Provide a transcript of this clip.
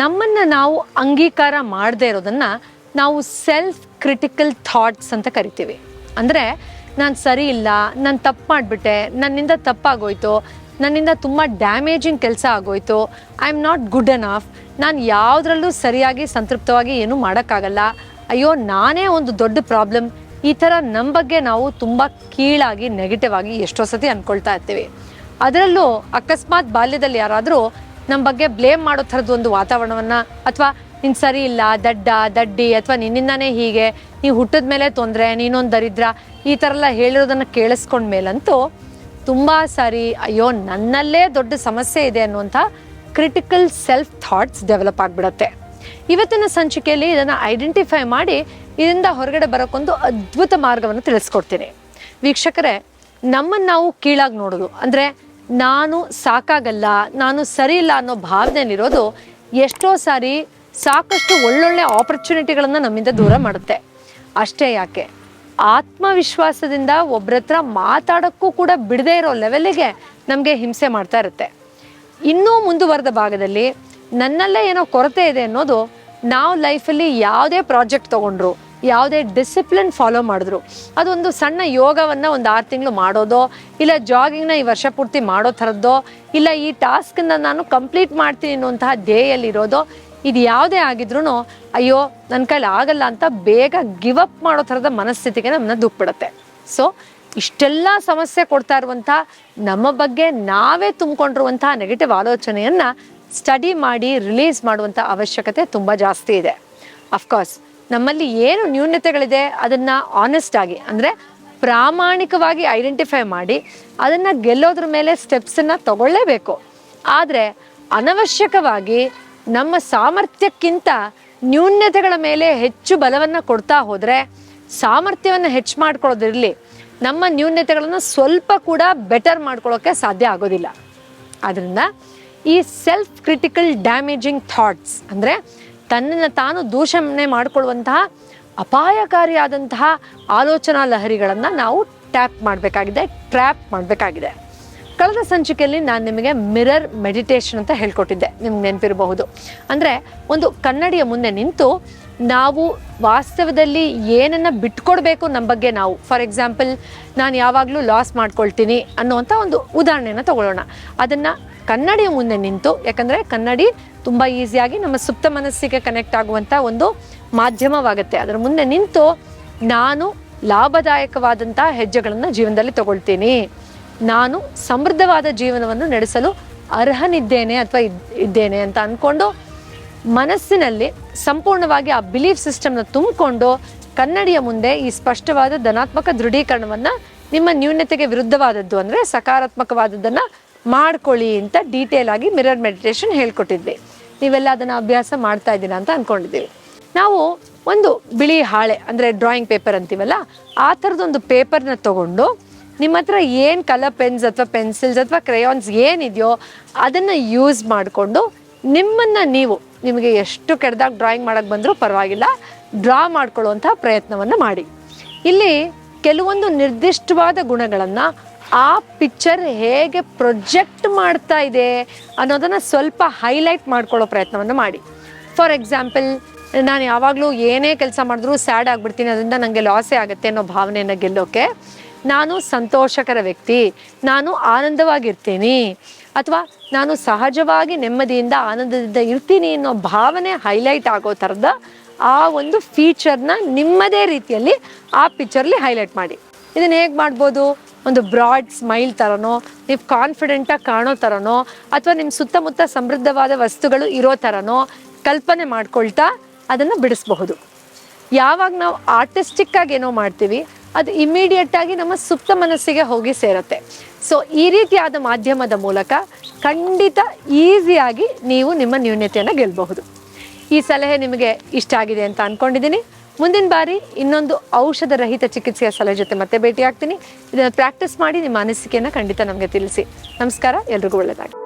ನಮ್ಮನ್ನು ನಾವು ಅಂಗೀಕಾರ ಮಾಡದೇ ಇರೋದನ್ನು ನಾವು ಸೆಲ್ಫ್ ಕ್ರಿಟಿಕಲ್ ಥಾಟ್ಸ್ ಅಂತ ಕರಿತೀವಿ. ಅಂದರೆ ನಾನು ಸರಿ ಇಲ್ಲ, ನಾನು ತಪ್ಪು ಮಾಡಿಬಿಟ್ಟೆ, ನನ್ನಿಂದ ತಪ್ಪಾಗೋಯ್ತು, ನನ್ನಿಂದ ತುಂಬ ಡ್ಯಾಮೇಜಿಂಗ್ ಕೆಲಸ ಆಗೋಯ್ತು I am not good enough ನಾನು ಯಾವುದ್ರಲ್ಲೂ ಸರಿಯಾಗಿ ಸಂತೃಪ್ತವಾಗಿ ಏನೂ ಮಾಡೋಕ್ಕಾಗಲ್ಲ, ಅಯ್ಯೋ ನಾನೇ ಒಂದು ದೊಡ್ಡ ಪ್ರಾಬ್ಲಮ್ ಈ ಥರ ನಮ್ಮ ಬಗ್ಗೆ ನಾವು ತುಂಬ ಕೀಳಾಗಿ ನೆಗೆಟಿವ್ ಆಗಿ ಎಷ್ಟೋ ಸತಿ ಅಂದ್ಕೊಳ್ತಾ ಇರ್ತೀವಿ. ಅದರಲ್ಲೂ ಅಕಸ್ಮಾತ್ ಬಾಲ್ಯದಲ್ಲಿ ಯಾರಾದರೂ ನಮ್ಮ ಬಗ್ಗೆ ಬ್ಲೇಮ್ ಮಾಡೋ ಥರದ್ದು ಒಂದು ವಾತಾವರಣವನ್ನು, ಅಥವಾ ನೀನು ಸರಿ ಇಲ್ಲ, ದಡ್ಡ, ದಡ್ಡಿ, ಅಥವಾ ನಿನ್ನಿಂದಾನೇ ಹೀಗೆ, ನೀವು ಹುಟ್ಟಿದ ಮೇಲೆ ತೊಂದರೆ, ನೀನೊಂದು ದರಿದ್ರ, ಈ ಥರ ಎಲ್ಲ ಹೇಳಿರೋದನ್ನು ಕೇಳಿಸ್ಕೊಂಡ ಮೇಲಂತೂ ತುಂಬ ಸಾರಿ, ಅಯ್ಯೋ, ನನ್ನಲ್ಲೇ ದೊಡ್ಡ ಸಮಸ್ಯೆ ಇದೆ ಅನ್ನುವಂಥ ಕ್ರಿಟಿಕಲ್ ಸೆಲ್ಫ್ ಥಾಟ್ಸ್ ಡೆವಲಪ್ ಆಗಿಬಿಡುತ್ತೆ. ಇವತ್ತಿನ ಸಂಚಿಕೆಯಲ್ಲಿ ಇದನ್ನು ಐಡೆಂಟಿಫೈ ಮಾಡಿ ಇದರಿಂದ ಹೊರಗಡೆ ಬರೋಕ್ಕೊಂದು ಅದ್ಭುತ ಮಾರ್ಗವನ್ನು ತಿಳಿಸ್ಕೊಡ್ತೀನಿ. ವೀಕ್ಷಕರೇ, ನಮ್ಮನ್ನು ನಾವು ಕೀಳಾಗಿ ನೋಡೋದು, ಅಂದರೆ ನಾನು ಸಾಕಾಗಲ್ಲ, ನಾನು ಸರಿ ಇಲ್ಲ ಅನ್ನೋ ಭಾವನೆಯಲ್ಲಿರೋದು ಎಷ್ಟೋ ಸಾರಿ ಸಾಕಷ್ಟು ಒಳ್ಳೊಳ್ಳೆ ಆಪರ್ಚುನಿಟಿಗಳನ್ನು ನಮ್ಮಿಂದ ದೂರ ಮಾಡುತ್ತೆ. ಅಷ್ಟೇ ಯಾಕೆ? ಆತ್ಮವಿಶ್ವಾಸದಿಂದ ಒಬ್ಬರ ಹತ್ರ ಮಾತಾಡೋಕ್ಕೂ ಕೂಡ ಬಿಡದೇ ಇರೋ ಲೆವೆಲ್ಲಿಗೆ ನಮಗೆ ಹಿಂಸೆ ಮಾಡ್ತಾ ಇರುತ್ತೆ. ಇನ್ನೂ ಮುಂದುವರೆದ ಭಾಗದಲ್ಲಿ ನನ್ನಲ್ಲೇ ಏನೋ ಕೊರತೆ ಇದೆ ಅನ್ನೋದು ನಾವು ಲೈಫಲ್ಲಿ ಯಾವುದೇ ಪ್ರಾಜೆಕ್ಟ್ ತೊಗೊಂಡ್ರು ಯಾವುದೇ ಡಿಸಿಪ್ಲಿನ್ ಫಾಲೋ ಮಾಡಿದ್ರು. ಅದೊಂದು ಸಣ್ಣ ಯೋಗವನ್ನು ಒಂದು ಆರು ತಿಂಗಳು ಮಾಡೋದೋ, ಇಲ್ಲ ಜಾಗಿಂಗ್ನ ಈ ವರ್ಷ ಪೂರ್ತಿ ಮಾಡೋ ಥರದ್ದೋ, ಇಲ್ಲ ಈ ಟಾಸ್ಕನ್ನ ನಾನು ಕಂಪ್ಲೀಟ್ ಮಾಡ್ತೀನಿ ಅನ್ನುವಂತಹ ಧ್ಯೇಯಲ್ಲಿರೋದೋ, ಇದು ಯಾವುದೇ ಆಗಿದ್ರೂ ಅಯ್ಯೋ ನನ್ನ ಕೈಲಿ ಆಗಲ್ಲ ಅಂತ ಬೇಗ ಗಿವ್ ಅಪ್ ಮಾಡೋ ಥರದ ಮನಸ್ಥಿತಿಗೆ ನಮ್ಮನ್ನ ದುಃಖಬಿಡುತ್ತೆ ಸೊ ಇಷ್ಟೆಲ್ಲ ಸಮಸ್ಯೆ ಕೊಡ್ತಾ ಇರುವಂಥ, ನಮ್ಮ ಬಗ್ಗೆ ನಾವೇ ತುಂಬಿಕೊಂಡಿರುವಂತಹ ನೆಗೆಟಿವ್ ಆಲೋಚನೆಯನ್ನು ಸ್ಟಡಿ ಮಾಡಿ ರಿಲೀಸ್ ಮಾಡುವಂಥ ಅವಶ್ಯಕತೆ ತುಂಬ ಜಾಸ್ತಿ ಇದೆ. ಅಫ್ಕೋರ್ಸ್ ನಮ್ಮಲ್ಲಿ ಏನು ನ್ಯೂನತೆಗಳಿದೆ ಅದನ್ನು ಆನೆಸ್ಟ್ ಆಗಿ, ಅಂದರೆ ಪ್ರಾಮಾಣಿಕವಾಗಿ ಐಡೆಂಟಿಫೈ ಮಾಡಿ ಅದನ್ನು ಗೆಲ್ಲೋದ್ರ ಮೇಲೆ ಸ್ಟೆಪ್ಸನ್ನು ತಗೊಳ್ಳೇಬೇಕು. ಆದರೆ ಅನವಶ್ಯಕವಾಗಿ ನಮ್ಮ ಸಾಮರ್ಥ್ಯಕ್ಕಿಂತ ನ್ಯೂನತೆಗಳ ಮೇಲೆ ಹೆಚ್ಚು ಬಲವನ್ನು ಕೊಡ್ತಾ ಹೋದರೆ ಸಾಮರ್ಥ್ಯವನ್ನು ಹೆಚ್ಚು ಮಾಡ್ಕೊಳ್ಳೋದಿರಲಿ ನಮ್ಮ ನ್ಯೂನ್ಯತೆಗಳನ್ನು ಸ್ವಲ್ಪ ಕೂಡ ಬೆಟರ್ ಮಾಡ್ಕೊಳ್ಳೋಕ್ಕೆ ಸಾಧ್ಯ ಆಗೋದಿಲ್ಲ. ಆದ್ದರಿಂದ ಈ ಸೆಲ್ಫ್ ಕ್ರಿಟಿಕಲ್ ಡ್ಯಾಮೇಜಿಂಗ್ ಥಾಟ್ಸ್ ಅಂದರೆ ತನ್ನನ್ನು ತಾನು ದೂಷಣೆ ಮಾಡಿಕೊಳ್ಳುವಂತಹ ಅಪಾಯಕಾರಿಯಾದಂತಹ ಆಲೋಚನಾ ಲಹರಿಗಳನ್ನು ನಾವು ಟ್ಯಾಪ್ ಮಾಡಬೇಕಾಗಿದೆ, ಟ್ರ್ಯಾಪ್ ಮಾಡಬೇಕಾಗಿದೆ. ಕಳೆದ ಸಂಚಿಕೆಯಲ್ಲಿ ನಾನು ನಿಮಗೆ ಮಿರರ್ ಮೆಡಿಟೇಷನ್ ಅಂತ ಹೇಳ್ಕೊಟ್ಟಿದ್ದೆ. ನಿಮ್ಗೆ ನೆನಪಿರಬಹುದು. ಅಂದರೆ ಒಂದು ಕನ್ನಡಿಯ ಮುಂದೆ ನಿಂತು ನಾವು ವಾಸ್ತವದಲ್ಲಿ ಏನನ್ನು ಬಿಟ್ಕೊಡ್ಬೇಕು ನಮ್ಮ ಬಗ್ಗೆ ನಾವು. ಫಾರ್ ಎಕ್ಸಾಂಪಲ್, ನಾನು ಯಾವಾಗಲೂ ಲಾಸ್ ಮಾಡ್ಕೊಳ್ತೀನಿ ಅನ್ನುವಂಥ ಒಂದು ಉದಾಹರಣೆನ ತಗೊಳ್ಳೋಣ. ಅದನ್ನು ಕನ್ನಡಿಯ ಮುಂದೆ ನಿಂತು, ಯಾಕಂದರೆ ಕನ್ನಡಿ ತುಂಬ ಈಸಿಯಾಗಿ ನಮ್ಮ ಸುಪ್ತ ಮನಸ್ಸಿಗೆ ಕನೆಕ್ಟ್ ಆಗುವಂಥ ಒಂದು ಮಾಧ್ಯಮವಾಗುತ್ತೆ. ಅದರ ಮುಂದೆ ನಿಂತು ನಾನು ಲಾಭದಾಯಕವಾದಂಥ ಹೆಜ್ಜೆಗಳನ್ನು ಜೀವನದಲ್ಲಿ ತಗೊಳ್ತೀನಿ. ನಾನು ಸಮೃದ್ಧವಾದ ಜೀವನವನ್ನು ನಡೆಸಲು ಅರ್ಹನಿದ್ದೇನೆ ಅಥವಾ ಇದ್ದೇನೆ ಅಂತ ಅಂದ್ಕೊಂಡು ಮನಸ್ಸಿನಲ್ಲಿ ಸಂಪೂರ್ಣವಾಗಿ ಆ ಬಿಲೀಫ್ ಸಿಸ್ಟಮ್ನ ತುಂಬಿಕೊಂಡು ಕನ್ನಡಿಯ ಮುಂದೆ ಈ ಸ್ಪಷ್ಟವಾದ ಧನಾತ್ಮಕ ದೃಢೀಕರಣವನ್ನು ನಿಮ್ಮ ನ್ಯೂನತೆಗೆ ವಿರುದ್ಧವಾದದ್ದು ಅಂದರೆ ಸಕಾರಾತ್ಮಕವಾದದ್ದನ್ನು ಮಾಡ್ಕೊಳ್ಳಿ ಅಂತ ಡೀಟೇಲ್ ಆಗಿ ಮಿರರ್ ಮೆಡಿಟೇಷನ್ ಹೇಳ್ಕೊಟ್ಟಿದ್ವಿ. ನೀವೆಲ್ಲ ಅದನ್ನು ಅಭ್ಯಾಸ ಮಾಡ್ತಾ ಇದ್ದೀರಾ ಅಂತ ಅಂದ್ಕೊಂಡಿದ್ದೀವಿ ನಾವು ಒಂದು ಬಿಳಿ ಹಾಳೆ, ಅಂದರೆ ಡ್ರಾಯಿಂಗ್ ಪೇಪರ್ ಅಂತೀವಲ್ಲ, ಆ ಥರದೊಂದು ಪೇಪರ್ನ ತಗೊಂಡು ನಿಮ್ಮ ಹತ್ರ ಏನು ಕಲರ್ ಪೆನ್ಸ್ ಅಥವಾ ಪೆನ್ಸಿಲ್ಸ್ ಅಥವಾ ಕ್ರಯಾನ್ಸ್ ಏನಿದೆಯೋ ಅದನ್ನು ಯೂಸ್ ಮಾಡಿಕೊಂಡು ನಿಮ್ಮನ್ನು ನೀವು, ನಿಮಗೆ ಎಷ್ಟು ಕೆಡ್ದಾಗ ಡ್ರಾಯಿಂಗ್ ಮಾಡೋಕ್ಕೆ ಬಂದರೂ ಪರವಾಗಿಲ್ಲ ಡ್ರಾ ಮಾಡ್ಕೊಳ್ಳುವಂಥ ಪ್ರಯತ್ನವನ್ನು ಮಾಡಿ. ಇಲ್ಲಿ ಕೆಲವೊಂದು ನಿರ್ದಿಷ್ಟವಾದ ಗುಣಗಳನ್ನು ಆ ಪಿಕ್ಚರ್ ಹೇಗೆ ಪ್ರೊಜೆಕ್ಟ್ ಮಾಡ್ತಾ ಇದೆ ಅನ್ನೋದನ್ನು ಸ್ವಲ್ಪ ಹೈಲೈಟ್ ಮಾಡ್ಕೊಳ್ಳೋ ಪ್ರಯತ್ನವನ್ನು ಮಾಡಿ. ಫಾರ್ ಎಕ್ಸಾಂಪಲ್ ನಾನು ಯಾವಾಗಲೂ ಏನೇ ಕೆಲಸ ಮಾಡಿದ್ರೂ ಸ್ಯಾಡ್ ಆಗಿಬಿಡ್ತೀನಿ, ಅದರಿಂದ ನನಗೆ ಲಾಸೇ ಆಗುತ್ತೆ ಅನ್ನೋ ಭಾವನೆಯನ್ನು ಗೆಲ್ಲೋಕೆ ನಾನು ಸಂತೋಷಕರ ವ್ಯಕ್ತಿ, ನಾನು ಆನಂದವಾಗಿರ್ತೀನಿ, ಅಥವಾ ನಾನು ಸಹಜವಾಗಿ ನೆಮ್ಮದಿಯಿಂದ ಆನಂದದಿಂದ ಇರ್ತೀನಿ ಅನ್ನೋ ಭಾವನೆ ಹೈಲೈಟ್ ಆಗೋ ಥರದ ಆ ಒಂದು ಫೀಚರ್ನ ನಿಮ್ಮದೇ ರೀತಿಯಲ್ಲಿ ಆ ಪಿಕ್ಚರ್ಲಿ ಹೈಲೈಟ್ ಮಾಡಿ. ಇದನ್ನು ಹೇಗೆ ಮಾಡ್ಬೋದು? ಒಂದು ಬ್ರಾಡ್ ಸ್ಮೈಲ್ ಥರನೋ ನೀವು ಕಾನ್ಫಿಡೆಂಟಾಗಿ ಕಾಣೋ ಥರನೋ ಅಥವಾ ನಿಮ್ಮ ಸುತ್ತಮುತ್ತ ಸಮೃದ್ಧವಾದ ವಸ್ತುಗಳು ಇರೋ ಥರನೋ ಕಲ್ಪನೆ ಮಾಡ್ಕೊಳ್ತಾ ಅದನ್ನು ಬಿಡಿಸ್ಬಹುದು. ಯಾವಾಗ ನಾವು ಆರ್ಟಿಸ್ಟಿಕ್ ಆಗಿ ಏನೋ ಮಾಡ್ತೀವಿ, ಅದು ಇಮಿಡಿಯೇಟ್ ಆಗಿ ನಮ್ಮ ಸುಪ್ತ ಮನಸ್ಸಿಗೆ ಹೋಗಿ ಸೇರುತ್ತೆ. ಸೊ ಈ ರೀತಿಯಾದ ಮಾಧ್ಯಮದ ಮೂಲಕ ಖಂಡಿತ ಈಸಿಯಾಗಿ ನೀವು ನಿಮ್ಮ ನ್ಯೂನ್ಯತೆಯನ್ನು ಗೆಲ್ಲಬಹುದು ಈ ಸಲಹೆ ನಿಮಗೆ ಇಷ್ಟ ಆಗಿದೆ ಅಂತ ಅಂದ್ಕೊಂಡಿದ್ದೀನಿ ಮುಂದಿನ ಬಾರಿ ಇನ್ನೊಂದು ಔಷಧ ರಹಿತ ಚಿಕಿತ್ಸೆಯ ಸಲಹೆ ಜೊತೆ ಮತ್ತೆ ಭೇಟಿ ಆಗ್ತೀನಿ ಇದನ್ನು ಪ್ರಾಕ್ಟೀಸ್ ಮಾಡಿ ನಿಮ್ಮ ಅನಿಸಿಕೆಯನ್ನು ಖಂಡಿತ ನಮಗೆ ತಿಳಿಸಿ. ನಮಸ್ಕಾರ, ಎಲ್ರಿಗೂ ಒಳ್ಳೆಯದಾಗಿ